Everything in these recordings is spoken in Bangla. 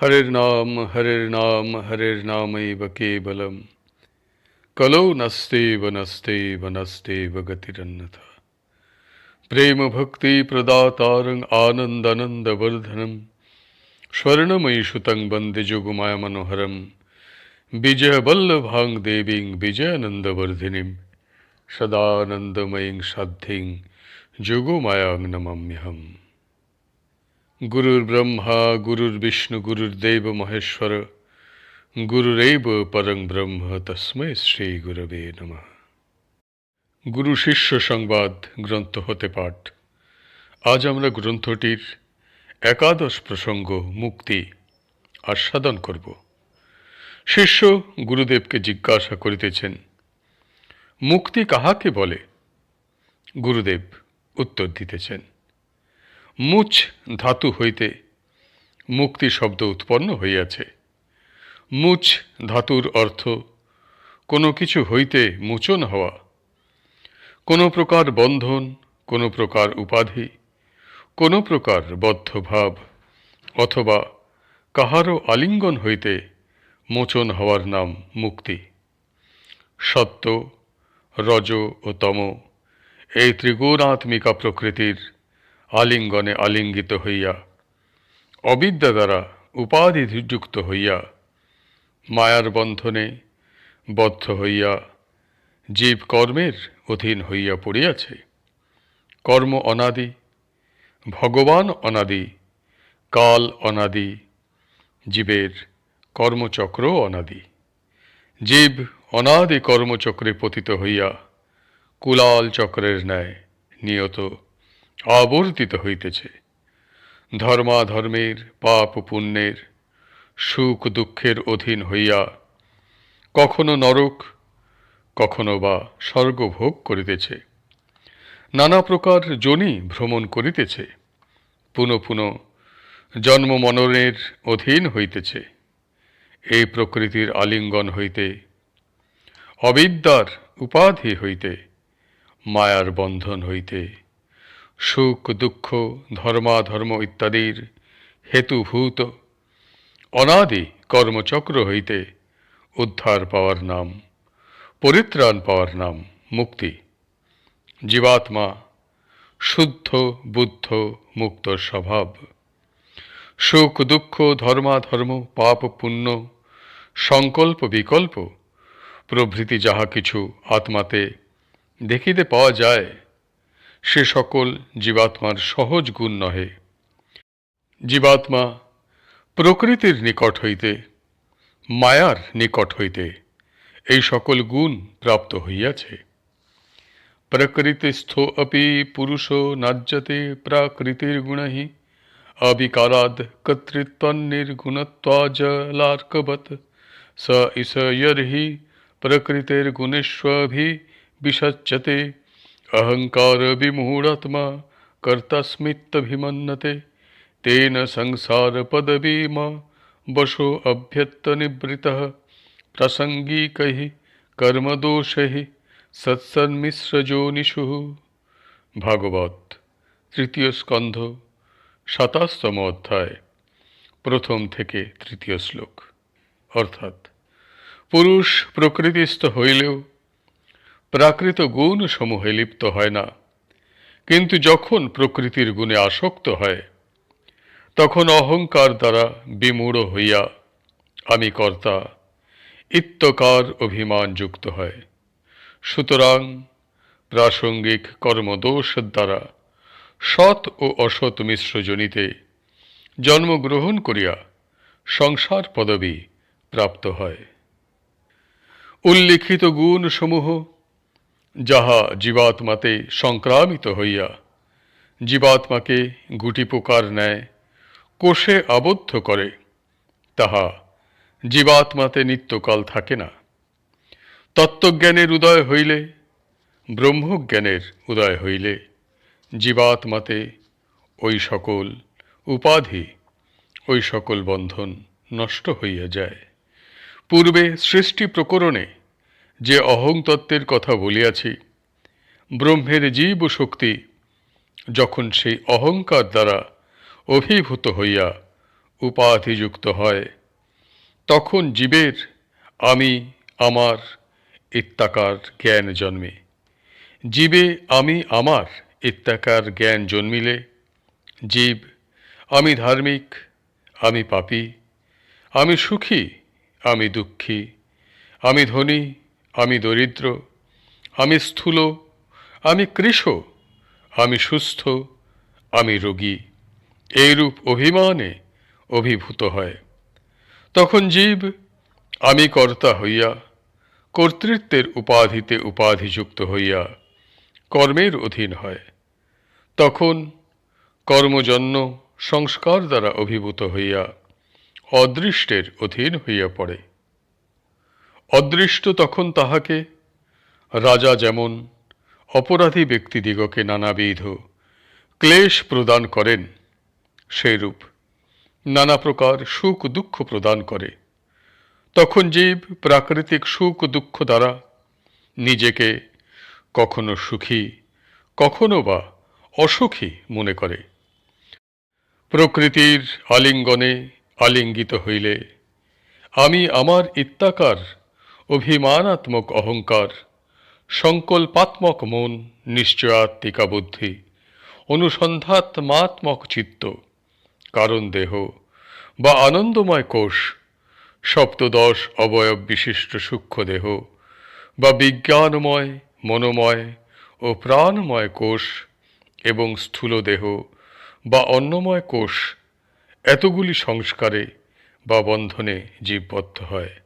হরের নাম হরের নাম হরের নামৈব কেবলম কলৌ নস্তেব নস্তেব নস্তেব গতিরন্যথা প্রেম ভক্তি প্রদাতারং আনন্দনন্দবর্ধনম স্বর্ণময়ীষুতং বন্দে যোগমায়া মনোহরম বিজয়বল্লভাং দেবীং বিজয়ানন্দবর্ধিনীম সদানন্দময়ীং সাধ্যিং যোগমায়াং নমাম্যহম গুরুর ব্রহ্মা, গুরুর বিষ্ণু গুরুর্দেব মহেশ্বর, গুরুরেব পরং ব্রহ্ম, তস্মৈ শ্রী গুরবে নমঃ। গুরু শিষ্য সংবাদ, গ্রন্থ হতে পাঠ। আজ আমরা গ্রন্থটির একাদশ প্রসঙ্গ, মুক্তি, আস্বাদন করব। শিষ্য গুরুদেবকে জিজ্ঞাসা করিতেছেন, মুক্তি কাহাকে বলে? গুরুদেব উত্তর দিতেছেন মুচ ধাতু হইতে। মুক্তি শব্দ উৎপন্ন হইয়াছে। মুচ ধাতুর অর্থ, কোনো কিছু হইতে মোচন হওয়া। কোনো প্রকার বন্ধন, কোনো প্রকার উপাধি, কোনো প্রকার বদ্ধভাব অথবা কাহারও আলিঙ্গন হইতে মোচন হওয়ার নাম মুক্তি। সত্য, রজ ও তম, এই ত্রিগুণাত্মিকা প্রকৃতির আলিঙ্গনে আলিঙ্গিত হইয়া, অবিদ্যা দ্বারা উপাধিযুক্ত হইয়া, মায়ার বন্ধনে বদ্ধ হইয়া জীব কর্মের অধীন হইয়া পড়িয়াছে। কর্ম অনাদি, ভগবান অনাদি, কাল অনাদি, জীবের কর্মচক্র অনাদি। জীব অনাদি কর্মচক্রে পতিত হইয়া, কুলাল চক্রের ন্যায় নিয়ত আবর্তিত হইতেছে। ধর্মাধর্মের, পাপ পুণ্যের, সুখ দুঃখের অধীন হইয়া কখনো নরক, কখনো বা স্বর্গভোগ করিতেছে। নানা প্রকার জনি ভ্রমণ করিতেছে। পুনঃ পুনঃ জন্ম মননের অধীন হইতেছে। এই প্রকৃতির আলিঙ্গন হইতে, অবিদ্যার উপাধি হইতে, মায়ার বন্ধন হইতে সুখ, দুঃখ, ধর্মাধর্ম ইত্যাদির হেতুভূত। অনাদি কর্মচক্র হইতে উদ্ধার পাওয়ার নাম, পরিত্রাণ পাওয়ার নাম, মুক্তি। জীবাত্মা শুদ্ধ, বুদ্ধ, মুক্ত স্বভাব। সুখ, দুঃখ, ধর্মাধর্ম, পাপ, পুণ্য, সংকল্প, বিকল্প প্রভৃতি যাহা কিছু আত্মাতে দেখিতে পাওয়া যায় সে সকল জীবাত্মার সহজ গুণ নহে। জীবাত্মা প্রকৃতির নিকট হইতে, মায়ার নিকট হইতে এই সকল গুণ প্রাপ্ত হইয়াছে। প্রকৃতিস্থ অপি পুরুষ নাজ্যতে প্রাকৃতির গুণহি, অবিকারাদ কর্তৃত্বনির্গুণত্বাজলার্কবত স ইসয়র্হি প্রকৃতির গুণেষ্বভি বিসজ্জতে অহংকার বিমূঢ়াত্মা কর্তাস্মিত্তভিমন্যতে তেন সংসার পদবী মা বশো অভ্যত্তনিবৃত, প্রাসঙ্গিক কর্মদোষ সৎসন্মিশ্রজোনিষু। ভাগবত, তৃতীয় স্কন্ধ, সাতাশতম অধ্যায়, প্রথম থেকে তৃতীয় শ্লোক। অর্থাৎ, পুরুষ প্রকৃতিস্থ হইলেও প্রাকৃত গুণ সমূহে লিপ্ত হয় না। কিন্তু যখন প্রকৃতির গুণে আসক্ত হয়, তখন অহংকার দ্বারা বিমূঢ় হইয়া আমি কর্তা, ইত্যকার অভিমান যুক্ত হয়। সুতরাং প্রাসঙ্গিক কর্মদোষ দ্বারা সৎ ও অসৎ মিশ্রজনিতে জন্মগ্রহণ করিয়া সংসার পদবী প্রাপ্ত হয়। উল্লিখিত গুণসমূহ যাহা জীবাত্মাতে সংক্রামিত হইয়া জীবাত্মাকে গুটি পোকার ন্যায় কোষে আবদ্ধ করে, তাহা জীবাত্মাতে নিত্যকাল থাকে না। তত্ত্বজ্ঞানের উদয় হইলে, ব্রহ্মজ্ঞানের উদয় হইলে জীবাত্মাতে ওই সকল উপাধি, ওই সকল বন্ধন নষ্ট হইয়া যায়। পূর্বে সৃষ্টি প্রকরণে যে অহংতত্ত্বের কথা বলিয়াছি, ব্রহ্মের জীব শক্তি যখন সেই অহংকার দ্বারা অভিভূত হইয়া উপাধিযুক্ত হয়, তখন জীবের আমি, আমার ইত্যাকার জ্ঞান জন্মে। জীবে আমি, আমার ইত্যাকার জ্ঞান জন্মিলে, জীব, আমি ধার্মিক, আমি পাপী, আমি সুখী, আমি দুঃখী, আমি ধনী আমি দরিদ্র, আমি স্থূল, আমি কৃশ আমি সুস্থ, আমি রোগী। এইরূপ অভিমানে অভিভূত হয়। তখন জীব, আমি কর্তা হইয়া, কর্তৃত্বের উপাধিতে উপাধিযুক্ত হইয়া কর্মের অধীন হয়। তখন কর্মজন্য সংস্কার দ্বারা অভিভূত হইয়া অদৃষ্টের অধীন হইয়া পড়ে। অদৃষ্ট তখন তাহাকে। রাজা যেমন অপরাধী ব্যক্তিদিগকে নানাবিধ ক্লেশ প্রদান করেন, সেইরূপ নানা প্রকার সুখ দুঃখ প্রদান করে। তখন জীব প্রাকৃতিক সুখ দুঃখ দ্বারা নিজেকে কখনো সুখী, কখনো বা অসুখী মনে করে। প্রকৃতির আলিঙ্গনে আলিঙ্গিত হইলে আমি আমার ইত্যাকার অভিমানাত্মক অহংকার, সংকল্পাত্মক মন, নিশ্চয়াত্মিকা বুদ্ধি, অনুসন্ধাত্মাত্মক চিত্ত, কারণ দেহ বা আনন্দময় কোষ, সপ্তদশ অবয়ব বিশিষ্ট সূক্ষ্ম দেহ বা বিজ্ঞানময়, মনোময় ও প্রাণময় কোষ এবং স্থূল দেহ বা অন্নময় কোষ, এতগুলি সংস্কারে বা বন্ধনে জীববদ্ধ হয়।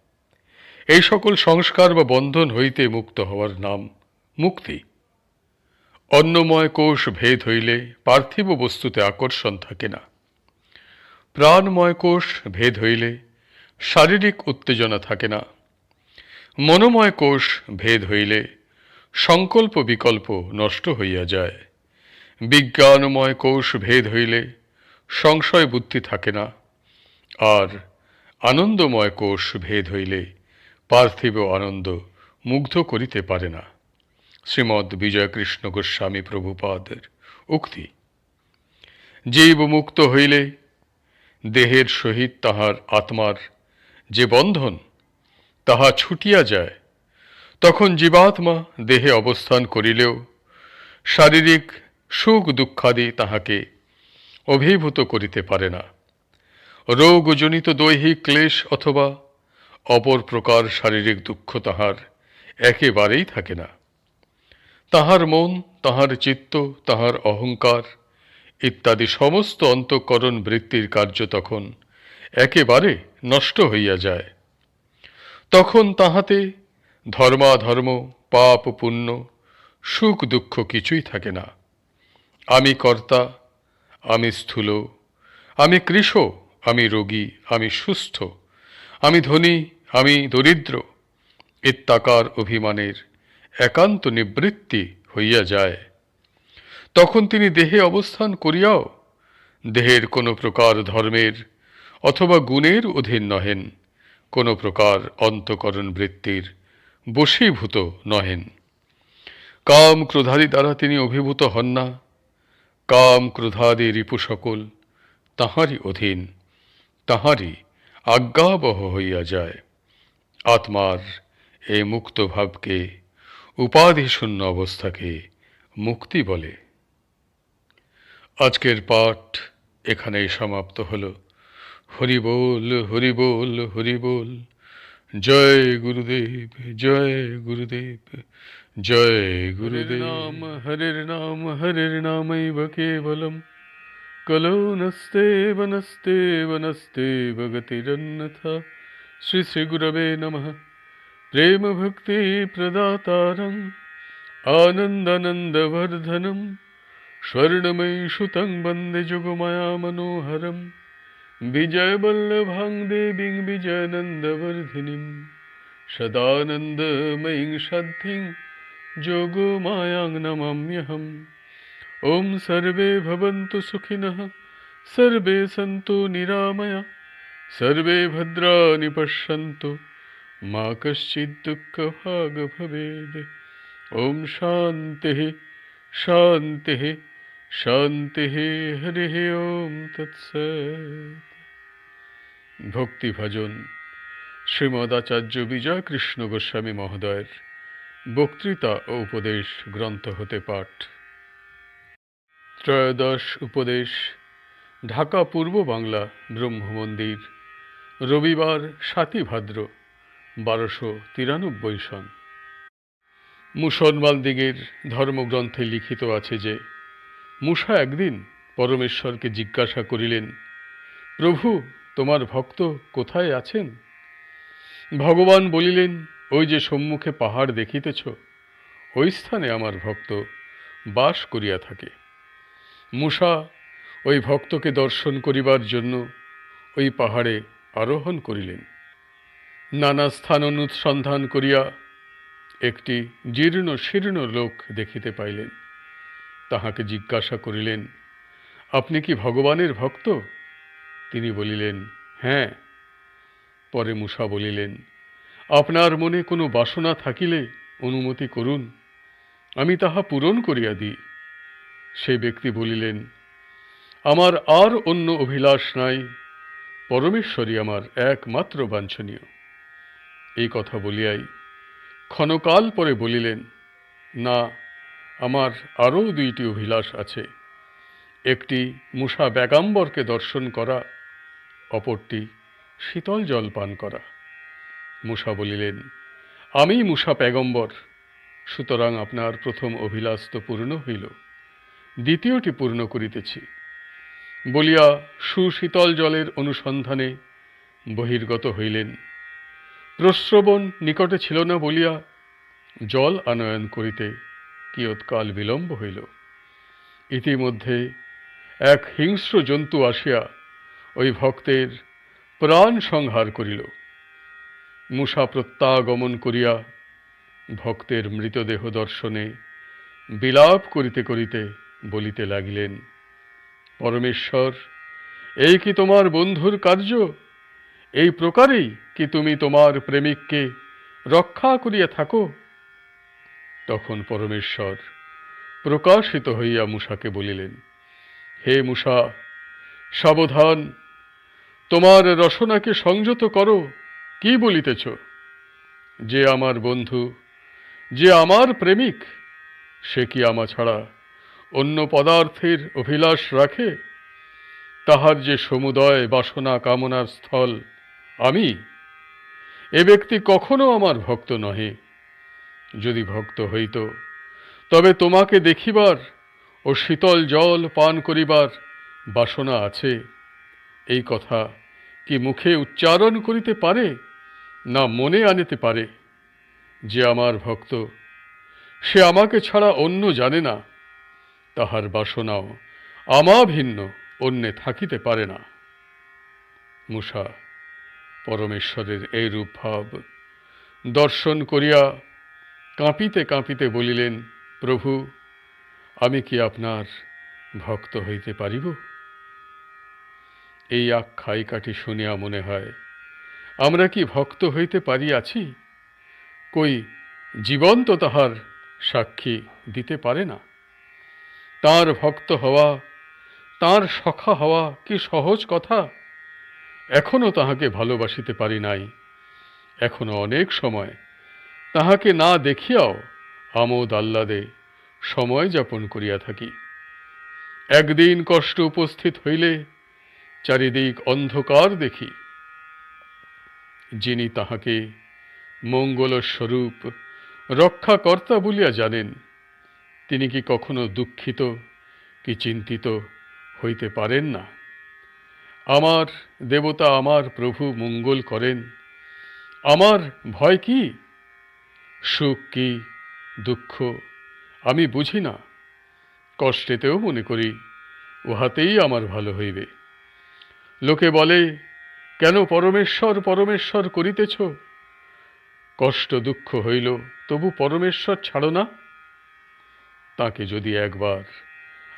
এই সকল সংস্কার বা বন্ধন হইতে মুক্ত হওয়ার নাম মুক্তি। অন্নময় কোষ ভেদ হইলে পার্থিব বস্তুতে আকর্ষণ থাকে না। প্রাণময় কোষ ভেদ হইলে শারীরিক উত্তেজনা থাকে না। মনোময় কোষ ভেদ হইলে সংকল্প বিকল্প নষ্ট হইয়া যায়। বিজ্ঞানময় কোষ ভেদ হইলে সংশয় বুদ্ধি থাকে না। আর আনন্দময় কোষ ভেদ হইলে পার্থিব আনন্দ মুগ্ধ করিতে পারে না। শ্রীমৎ বিজয়কৃষ্ণ গোস্বামী প্রভুপাদের উক্তি। জীব মুক্ত হইলে দেহের সহিত তাহার আত্মার যে বন্ধন, তাহা ছুটিয়া যায়, তখন জীবাত্মা দেহে অবস্থান করিলেও শারীরিক সুখ দুঃখাদি তাহাকে অভিভূত করিতে পারে না। রোগজনিত দৈহিক ক্লেশ অথবা অপর প্রকার শারীরিক দুঃখ তাহার একেবারেই থাকে না। তাহার মন, তাহার চিত্ত, তাহার অহংকার ইত্যাদি সমস্ত অন্তঃকরণ বৃত্তির কার্য তখন একেবারে নষ্ট হইয়া যায়। তখন তাহাতে ধর্মাধর্ম, পাপ পুণ্য, সুখ দুঃখ কিছুই থাকে না। আমি কর্তা, আমি স্থূল, আমি কৃষ, আমি রোগী, আমি সুস্থ আমি ধনী, আমি দরিদ্র ইত্যাকার অভিমানের একান্ত নিবৃত্তি হইয়া যায়। তখন তিনি দেহে অবস্থান করিয়াও দেহের কোনো প্রকার ধর্মের অথবা গুণের অধীন নহেন, কোনো প্রকার অন্তকরণ বৃত্তির বশীভূত নহেন। কাম ক্রোধাদি দ্বারা তিনি অভিভূত হন না। কাম ক্রোধাদি রিপু সকল তাহারই অধীন, তাহারই আজ্ঞাবহ হইয়া যায়। আত্মার এই মুক্ত ভাবকে উপাধিশূন্য অবস্থাকে মুক্তি বলে। আজকের পাঠ এখানেই সমাপ্ত হল। হরি বল হরি বল হরি বল জয় গুরুদেব জয় গুরুদেব। জয় গুরুদেব। নাম, হরির নাম, হরির নামৈব কেবলম। কলৌ নস্তেব নস্তেব নস্তেব গতিরন্যথা শ্রী শ্রী গুরবে নমঃ প্রেম সুতং বন্দে যুগমায়া মনোহরম বিজয়বল্লভাং দেবীং বিজয়নন্দবর্ধিনীম সদানন্দময়ীং সদ্ধিং যোগমায়াং নমাম্যহম ॐ सर्वे भवन्तु सुखिनः सर्वे सन्तु निरामया सर्वे भद्राणि पश्यन्तु मा कश्चित् दुःखभाग् भवेत् ॐ शान्तिः शान्तिः शान्तिः हरिः ॐ तत्सत् ভক্তিভজন শ্রীমদাচার্য বিজয় কৃষ্ণ গোস্বামী মহোদয়ের বক্তৃতা ও উপদেশ গ্রন্থ হতে পাঠ ত্রয়োদশ উপদেশ, ঢাকা পূর্ব বাংলা ব্রহ্ম মন্দির রবিবার সাতই ভাদ্র, বারোশো তিরানব্বই সন। মুসলমানদিগের ধর্মগ্রন্থে লিখিত আছে যে মূষা একদিন পরমেশ্বরকে জিজ্ঞাসা করিলেন, প্রভু, তোমার ভক্ত কোথায় আছেন? ভগবান বলিলেন, ওই যে সম্মুখে পাহাড় দেখিতেছ, ওই স্থানে আমার ভক্ত বাস করিয়া থাকে। মূষা, ওই ভক্তকে দর্শন করিবার জন্য ওই পাহাড়ে আরোহণ করিলেন। নানা স্থান অনুসন্ধান করিয়া একটি জীর্ণ শীর্ণ লোক দেখিতে পাইলেন। তাহাকে জিজ্ঞাসা করিলেন, আপনি কি ভগবানের ভক্ত? তিনি বলিলেন হ্যাঁ। পরে মূষা বলিলেন, আপনার মনে কোনো বাসনা থাকিলে অনুমতি করুন। আমি তাহা পূরণ করিয়া দিই। সেই ব্যক্তি বলিলেন, আমার আর অন্য অভিলাষ নাই পরমেশ্বরী আমার একমাত্র বাঞ্ছনীয়। এই কথা বলিয়াই ক্ষণকাল পরে বলিলেন, না, আমার আরও দুইটি অভিলাষ আছে। একটি মূষা ব্যাগাম্বরকে দর্শন করা, অপরটি শীতল জল পান করা। মূষা বলিলেন, আমি মূষা প্যাগম্বর, সুতরাং আপনার প্রথম অভিলাষ তো পূর্ণ হইল। দ্বিতীয়টি পূর্ণ করিতেছি। বলিয়া সুশীতল জলের অনুসন্ধানে বহির্গত হইলেন। প্রশ্রবণ নিকটে ছিল না বলিয়া জল আনয়ন করিতে কিয়ৎকাল বিলম্ব হইল। ইতিমধ্যে এক হিংস্র জন্তু আসিয়া ওই ভক্তের প্রাণ সংহার করিল। মূষা প্রত্যাগমন করিয়া ভক্তের মৃতদেহ দর্শনে বিলাপ করিতে করিতে বলিতে লাগিলেন, পরমেশ্বর, এই কি তোমার বন্ধুর কার্য? এই প্রকারেই কি তুমি তোমার প্রেমিককে রক্ষা করিয়া থাকো? তখন পরমেশ্বর প্রকাশিত হইয়া মূষাকে বলিলেন, হে মূষা, সাবধান। তোমার রসনাকে সংযত করো। কি বলিতেছ? যে আমার বন্ধু, যে আমার প্রেমিক, সে কি আমা ছাড়া অন্য পদার্থের অভিলাষ রাখে? তাহার যে সমুদয় বাসনা কামনার স্থল আমি, এ ব্যক্তি কখনো আমার ভক্ত নহে। যদি ভক্ত হইত, তবে তোমাকে দেখিবার ও শীতল জল পান করিবার বাসনা আছে। এই কথা কি মুখে উচ্চারণ করিতে পারে, না মনে আনিতে পারে? যে আমার ভক্ত, সে আমাকে ছাড়া অন্য জানে না। তাহার বাসনাও আমা ভিন্ন অন্যে থাকিতে পারে না। মূষা পরমেশ্বরের এই রূপ ভাব। দর্শন করিয়া কাঁপিতে কাঁপিতে বলিলেন, প্রভু, আমি কি আপনার ভক্ত হইতে পারিব? এই আখ্যায়িকাটি শুনিয়া মনে হয়, আমরা কি ভক্ত হইতে পারিয়াছি? কই জীবন্ত তাহার সাক্ষী দিতে পারে না? তার ভক্ত হওয়া, তার সখা হওয়া কি সহজ কথা? এখনও তাহাকে ভালোবাসিতে পারি নাই। এখনও অনেক সময়। তাহাকে না দেখিয়াও আমোদ আহ্লাদে সময় যাপন করিয়া থাকি। একদিন কষ্ট উপস্থিত হইলে চারিদিক অন্ধকার দেখি। যিনি তাহাকে মঙ্গলস্বরূপ রক্ষাকর্তা বলিয়া জানেন তিনি কি কখনো দুঃখিত কি চিন্তিত হইতে পারেন না? আমার দেবতা আমার প্রভু মঙ্গল করেন। আমার ভয় কি? সুখ কি? দুঃখ আমি বুঝি না। কষ্টেতেও মনে করি, উহাতেই আমার ভালো হইবে। লোকে বলে, কেন পরমেশ্বর পরমেশ্বর করিতেছ? কষ্ট দুঃখ হইল, তবু পরমেশ্বর ছাড়ো না। তাকে যদি একবার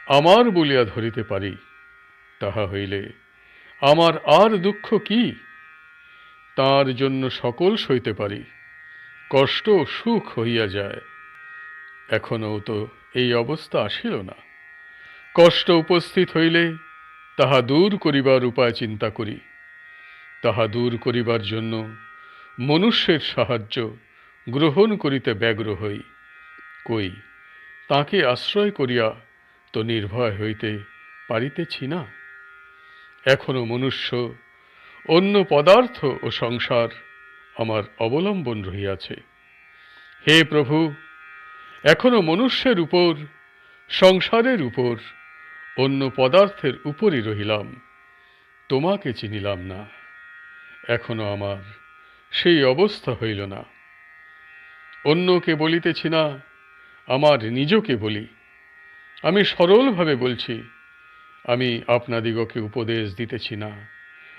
আমার বলিয়া ধরিতে পারি, তাহা হইলে আমার আর দুঃখ কি? তার জন্য সকল সইতে পারি, কষ্ট সুখ হইয়া যায়। এখনও তো এই অবস্থা আসিল না। কষ্ট উপস্থিত হইলে তাহা দূর করিবার উপায় চিন্তা করি। তাহা দূর করিবার জন্য মনুষ্যের সাহায্য গ্রহণ করিতে ব্যগ্র হই। কই তাকে আশ্রয় করিয়া তো নির্ভয় হইতে পারিতেছি না। এখনও মনুষ্য, অন্য পদার্থ ও সংসার আমার অবলম্বন রহিয়াছে। হে প্রভু, এখনও মনুষ্যের উপর, সংসারের উপর, অন্য পদার্থের উপরই রহিলাম। তোমাকে চিনিলাম না, এখনও আমার সেই অবস্থা হইল না। অন্যকে বলিতেছি না আমার নিজকে বলি। আমি সরলভাবে বলছি, আমি আপনাদিগকে উপদেশ দিতেছি না,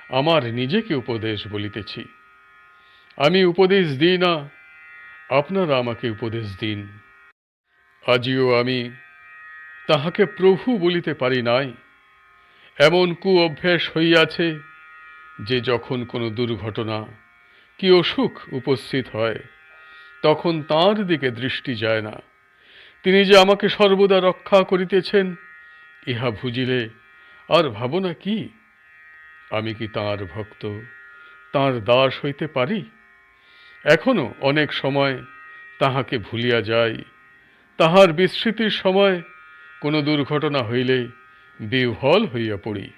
আমার নিজেকে উপদেশ বলিতেছি। আমি উপদেশ দিই না, আপনারা আমাকে উপদেশ দিন। আজিও আমি তাহাকে প্রভু বলিতে পারি নাই, এমন কু অভ্যাস হইয়াছে যে যখন কোনো দুর্ঘটনা কি অসুখ উপস্থিত হয়, তখন তাঁর দিকে দৃষ্টি যায় না। তিনি যে আমাকে সর্বদা রক্ষা করিতেছেন, ইহা বুঝিলে আর ভাবনা কি? আমি কি তাঁর ভক্ত, তাঁর দাস হইতে পারি? এখনও অনেক সময় তাহাকে ভুলিয়া যাই, তাহার বিস্মৃতির সময় কোনো দুর্ঘটনা হইলে বিহ্বল হইয়া পড়ি।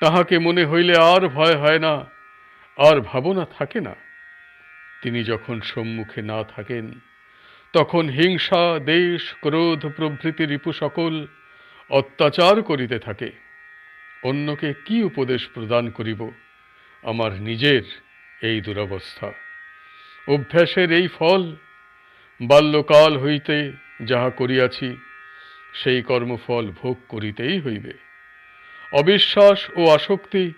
তাহাকে মনে হইলে আর ভয় হয় না, আর ভাবনা থাকে না। তিনি যখন সম্মুখে না থাকেন তখন হিংসা, দেশ, ক্রোধ প্রভৃতি রিপু সকল অত্যাচার করিতে থাকে। অন্যকে কি উপদেশ প্রদান করিব? আমার নিজের এই দুরবস্থা। অভ্যাসের এই ফল, বাল্যকাল হইতে যাহা করিয়াছি, সেই কর্মফল ভোগ করিতেই হইবে। অবিশ্বাস ও আসক্তি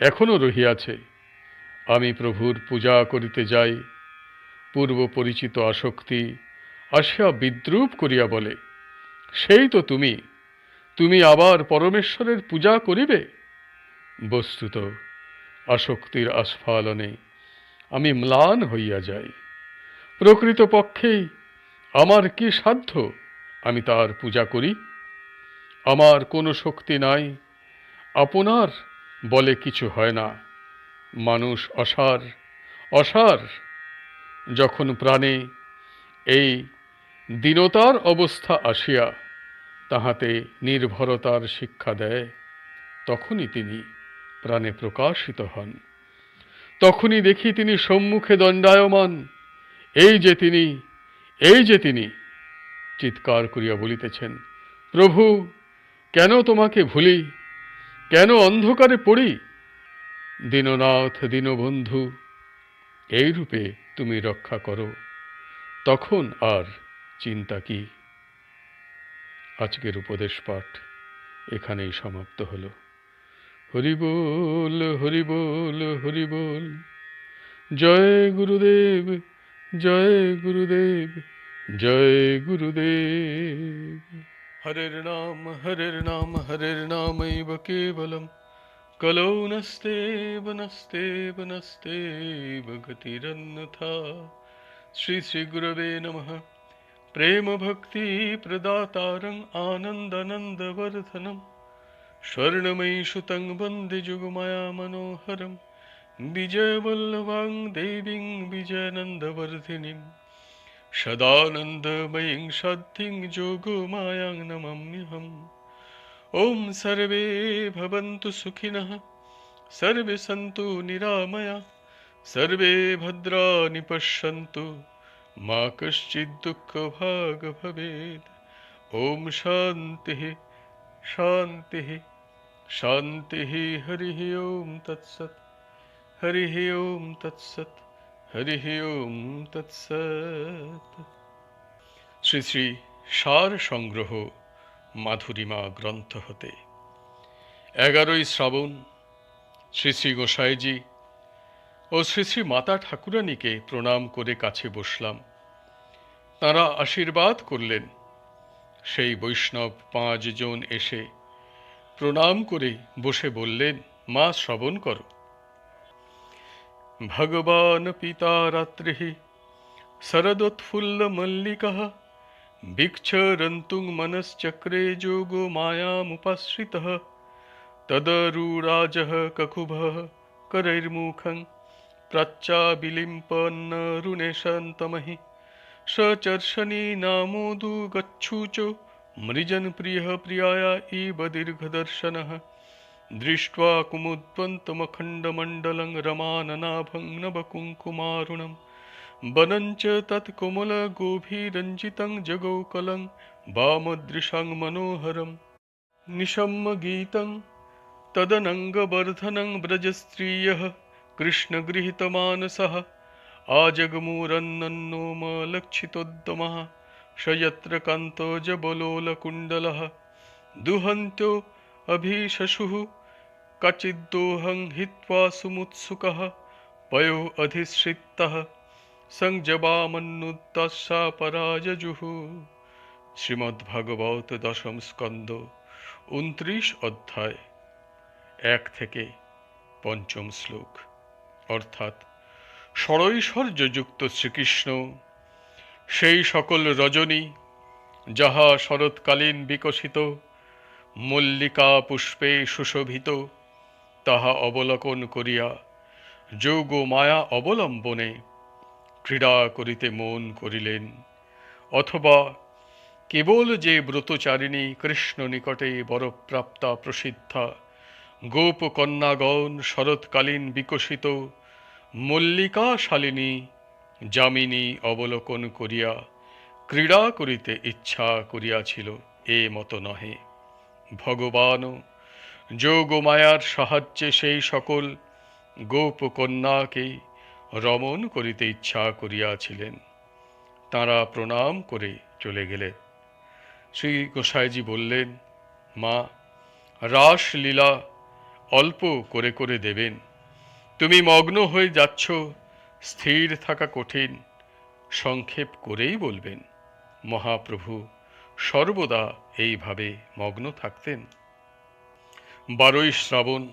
এখনও রহিয়াছে। আমি প্রভুর পূজা করিতে যাই পূর্ব পরিচিত আসক্তি আসিয়া বিদ্রুপ করিয়া বলে, সেই তো তুমি। তুমি আবার পরমেশ্বরের পূজা করিবে? বস্তুত, আসক্তির আস্ফালনে আমি ম্লান হইয়া যাই। প্রকৃতপক্ষেই আমার কি সাধ্য আমি তার পূজা করি? আমার কোনো শক্তি নাই। আপনার বলে কিছু হয় না। মানুষ অসার অসার যখন প্রাণে এই দীনতার অবস্থা আসিয়া তাহাতে নির্ভরতার শিক্ষা দেয়, তখনই তিনি প্রাণে প্রকাশিত হন। তখনই দেখি তিনি সম্মুখে দণ্ডায়মান। এই যে তিনি, এই যে তিনি, চিৎকার করিয়া বলিতেছেন, প্রভু, কেন তোমাকে ভুলি? কেন অন্ধকারে পড়ি? দীননাথ দীনবন্ধু এই রূপে তুমি রক্ষা করো। তখন আর চিন্তা কি? আজকের উপদেশ পাঠ এখানেই সমাপ্ত হল। হরিবোল হরিবোল হরি বল হরি বল জয় গুরুদেব জয় গুরুদেব জয় গুরুদেব। হরের নাম হরের নাম, হরের নামৈব কেবলম। কলৌ নস্তেব নস্তেব নস্তেব গতিরন্যথা শ্রী শ্রী গুরবে নমঃ প্রেম ভক্তি প্রদাতারং আনন্দনন্দবর্ধনম স্বর্ণময়ী সুতং বন্দে যুগমায়া মনোহরম বিজয়বল্লভাং দেবীং ॐ सर्वे भवन्तु सुखिनः सर्वे सन्तु निरामया सर्वे भद्राणि पश्यन्तु मा कश्चित् दुःखभाग् भवेत् ॐ शान्तिः शान्तिः शान्तिः हरिः ॐ तत्सत् हरिः ॐ तत्सत् हरिः ॐ तत्सत् শ্রী শ্রী সার সংগ্রহ মাধুরিমা গ্রন্থ হতে। এগারোই শ্রাবণ, শ্রী শ্রী গোসাইজি ও শ্রী শ্রী মাতা ঠাকুরানীকে প্রণাম করে কাছে বসলাম। তারা আশীর্বাদ করলেন। সেই বৈষ্ণব পাঁচজন এসে প্রণাম করে বসে বললেন, মা, শ্রবণ করো। ভগবান পিতা রাত্রি শরদোৎফুল্ল মল্লিকः भिक्षरन्तुं मनश्चक्रे जोगो मायामुपाश्रितः। तदरूराजः ककुभः करैर्मुखं प्राच्याबिलिम्पन्नरुणेशन्तमहि सचर्षणी नामोदु गच्छुचो मृजनप्रियः प्रियाय इव दीर्घदर्शनः। दृष्ट्वा कुमुद्वन्तमखण्डमण्डलं रमाननाभं नवकुङ्कुमारुणं वनञ्च तत्कोमलगोभिरञ्जितं जगौकलं वामदृशं मनोहरम् निशम्य गीतं तदनङ्गवर्धनं व्रजस्त्रियः कृष्णगृहीतमानसः आजगमुरन्नन्नोमलक्षितोद्यमः स यत्र कान्तोजबलोलकुण्डलः दुहन्त्यो अभिशशुः कचिद्दोहं हित्वा सुमुत्सुकः पयो अधिश्रितः সংযবামন্নুদ্দাসা পরাজুহ শ্রীমদ্ভাগবত দশম স্কন্দ উনত্রিশ অধ্যায় এক থেকে পঞ্চম শ্লোক অর্থাৎ ষড়ৈশ্বর্যযুক্ত শ্রীকৃষ্ণ সেই সকল রজনী, যাহা শরৎকালীন বিকশিত, মল্লিকা পুষ্পে সুশোভিত, তাহা অবলোকন করিয়া যোগ মায়া অবলম্বনে ক্রীড়া করিতে মন করিলেন, অথবা কেবল যে ব্রতচারিণী কৃষ্ণ নিকটে বরপ্রাপ্তা প্রসিদ্ধা, গোপ কন্যাগণ শরৎকালীন বিকশিত মল্লিকা শালিনী যামিনী অবলোকন করিয়া ক্রীড়া করিতে ইচ্ছা করিয়াছিল, এ মতো নহে। ভগবানও যোগমায়ার সাহায্যে সেই সকল গোপ কন্যাকে রমণ করিতে ইচ্ছা করিয়াছিলেন। তাঁরা প্রণাম করে চলে গেলেন। শ্রী গোসাইজি বললেন, মা, রাসলীলা অল্প করে করে দেবেন। তুমি মগ্ন হয়ে যাচ্ছ, স্থির থাকা কঠিন। সংক্ষেপ করেই বলবেন, মহাপ্রভু, সর্বদা এইভাবে মগ্ন থাকতেন। বারোই শ্রাবণ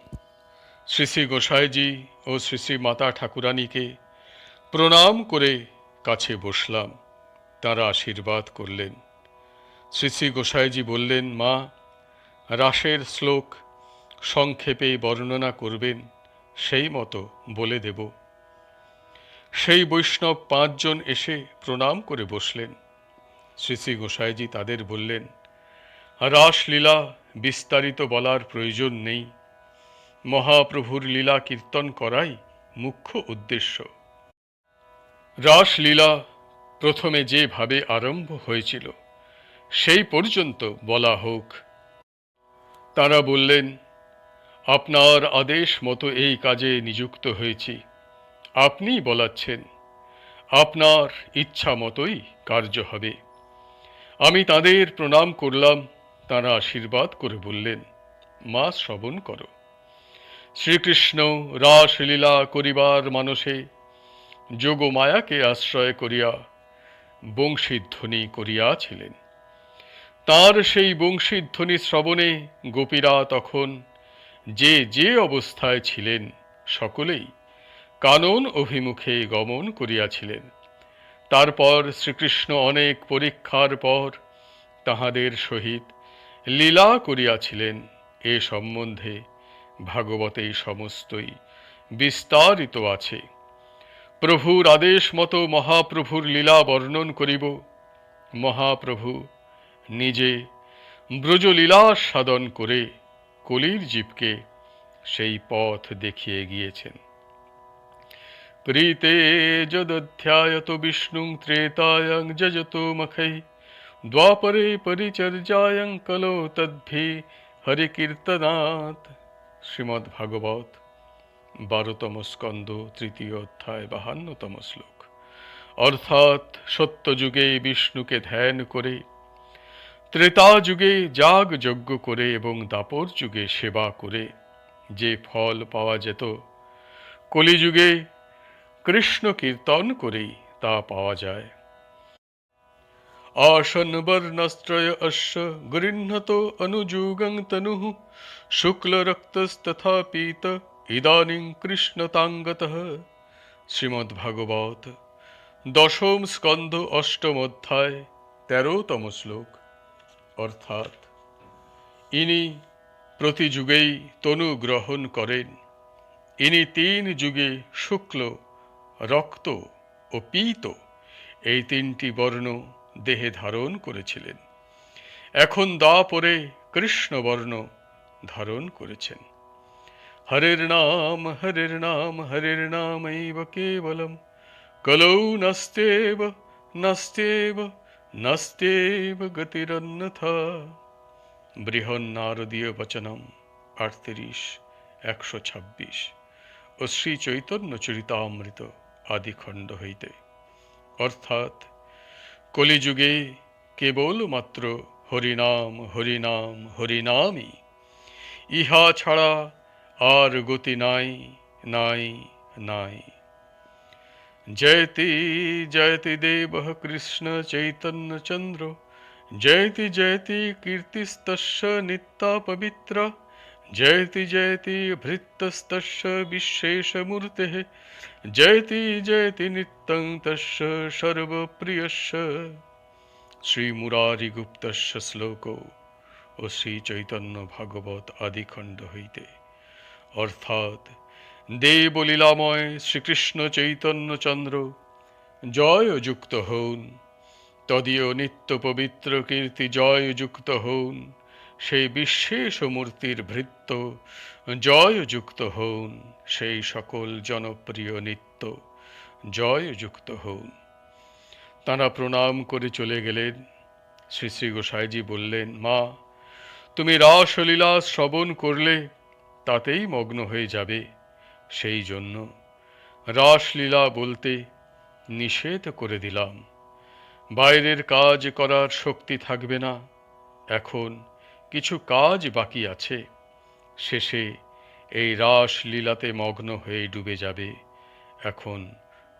শ্রী শ্রী গোসাইজি ও শ্রী শ্রী মাতা ঠাকুরানীকে প্রণাম করে কাছে বসলাম। তারা আশীর্বাদ করলেন। শ্রী শ্রী গোসাইজি বললেন, মা, রাসের শ্লোক সংক্ষেপে বর্ণনা করবেন, সেই মতো বলে দেব। সেই বৈষ্ণব পাঁচজন এসে প্রণাম করে বসলেন। শ্রী শ্রী গোসাইজি তাদের বললেন, রাসলীলা বিস্তারিত বলার প্রয়োজন নেই। মহাপ্রভুর লীলা কীর্তন করাই মুখ্য উদ্দেশ্য। রাসলীলা প্রথমে যেভাবে আরম্ভ হয়েছিল, সেই পর্যন্ত বলা হোক। তারা বললেন, আপনার আদেশ মতো এই কাজে নিযুক্ত হয়েছি। আপনিই বলাচ্ছেন, আপনার ইচ্ছা মতোই কার্য হবে। আমি তাদের প্রণাম করলাম, তারা আশীর্বাদ করে বললেন, মা শ্রবণ করো। শ্রীকৃষ্ণ রাসলীলা করিবার মানসে যোগমায়াকে আশ্রয় করিয়া বংশীধ্বনি করিয়াছিলেন। তার সেই বংশীধ্বনি শ্রবণে গোপীরা তখন যে যে অবস্থায় ছিলেন সকলেই কানন অভিমুখে গমন করিয়াছিলেন। তারপর শ্রীকৃষ্ণ অনেক পরীক্ষার পর তাহাদের সহিত লীলা করিয়াছিলেন এ সম্বন্ধে ভাগবতে সমস্তই বিস্তারিত আছে। প্রভুর আদেশ মতো মহাপ্রভুর লীলা বর্ণন করিব। মহাপ্রভু নিজে ব্রজলীলা সাধন করে কলির জীবকে সেই পথ দেখিয়ে গিয়েছেন। প্রীতে যদধ্যায়ত বিষ্ণু ত্রেতায়ং যজতো মখৈ দ্বাপরে পরিচর্যায়ং কলো তদ্ভি হরিকীর্তনাথ শ্রীমদ্ ভাগবত বারোতম স্কন্দ তৃতীয় অধ্যায়, বাহান্নতম শ্লোক। অর্থাৎ সত্যযুগে বিষ্ণুকে ধ্যান করে ত্রেতা যুগে যাগ যজ্ঞ করে এবং দাপর যুগে সেবা করে, যে ফল পাওয়া যেত, কলিযুগে কৃষ্ণ কীর্তন করেই তা পাওয়া যায়। বর্ণস্ত্রয় অশ্ব গৃহ্ণত অনুযুগং তনু শুক্লরক্তস্তথা পীত ইদানিং কৃষ্ণতাঙ্গত শ্রীমদ্ভাগবত দশম স্কন্ধ অষ্টম অধ্যায় তেরোতম শ্লোক অর্থাৎ ইনি প্রতি যুগেই তনু গ্রহণ করেন ইনি তিন যুগে শুক্ল রক্ত ও পীত এই তিনটি বর্ণ দেহে ধারণ করেছিলেন। এখন দাপরে কৃষ্ণবর্ণ ধারণ করেছেন। হরের নাম হরের নাম, হরের নামৈব কেবলম। কলৌ নস্তেব নস্তেব নস্তেব গতিরন্যথা। বৃহন্নারদীয় বচনম, আটত্রিশ, একশো ছাব্বিশ। ও শ্রী চৈতন্য চরিতামৃত আদিখণ্ড হইতে। অর্থাৎ কলিযুগে কেবল মাত্র হরিনাম হরিনাম, হরিনামই। ইহা ছাড়া আর গতি নাই নাই নাই। জয়তি জয়তি দেব কৃষ্ণ চৈতন্য চন্দ্র। জয়তি জয়তি কীর্তিস্তস্য নিত্যা পবিত্র জয়তি জয়তি ভৃত্তস্তস্য বিশেষমূর্তে জয়তি জয়তি নিত্যং তস্য সর্বপ্রিয়স্য শ্রীমুরারিগুপ্তস্য শ্লোক ও শ্রী চৈতন্য ভাগবত আদিখণ্ড হইতে অর্থাৎ দেবলীলাময় শ্রীকৃষ্ণ চৈতন্যচন্দ্র জয় যুক্ত হউন তদীয় নিত্য পবিত্র কীর্তি জয় যুক্ত হউন সেই বিশেষ মূর্তির ভৃত্য জয় যুক্ত হউন সেই সকল জনপ্রিয় নিত্য জয় যুক্ত হউন। তাঁরা প্রণাম করে চলে গেলেন। শ্রী শ্রী গোসাইজি বললেন, মা, তুমি রাসলীলা শ্রবণ করলে তাতেই মগ্ন হয়ে যাবে। সেই জন্য রাসলীলা বলতে নিষেধ করে দিলাম। বাইরের কাজ করার শক্তি থাকবে না। এখন কিছু কাজ বাকি আছে। শেষে এই রাসলীলাতে মগ্ন হয়ে ডুবে যাবে। এখন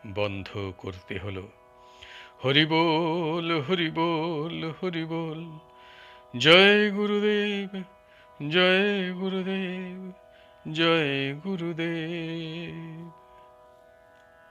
বন্ধ করতে হলো। হরিবোল হরিবোল হরি বল হরি বল জয় গুরুদেব জয় গুরুদেব জয় গুরুদেব।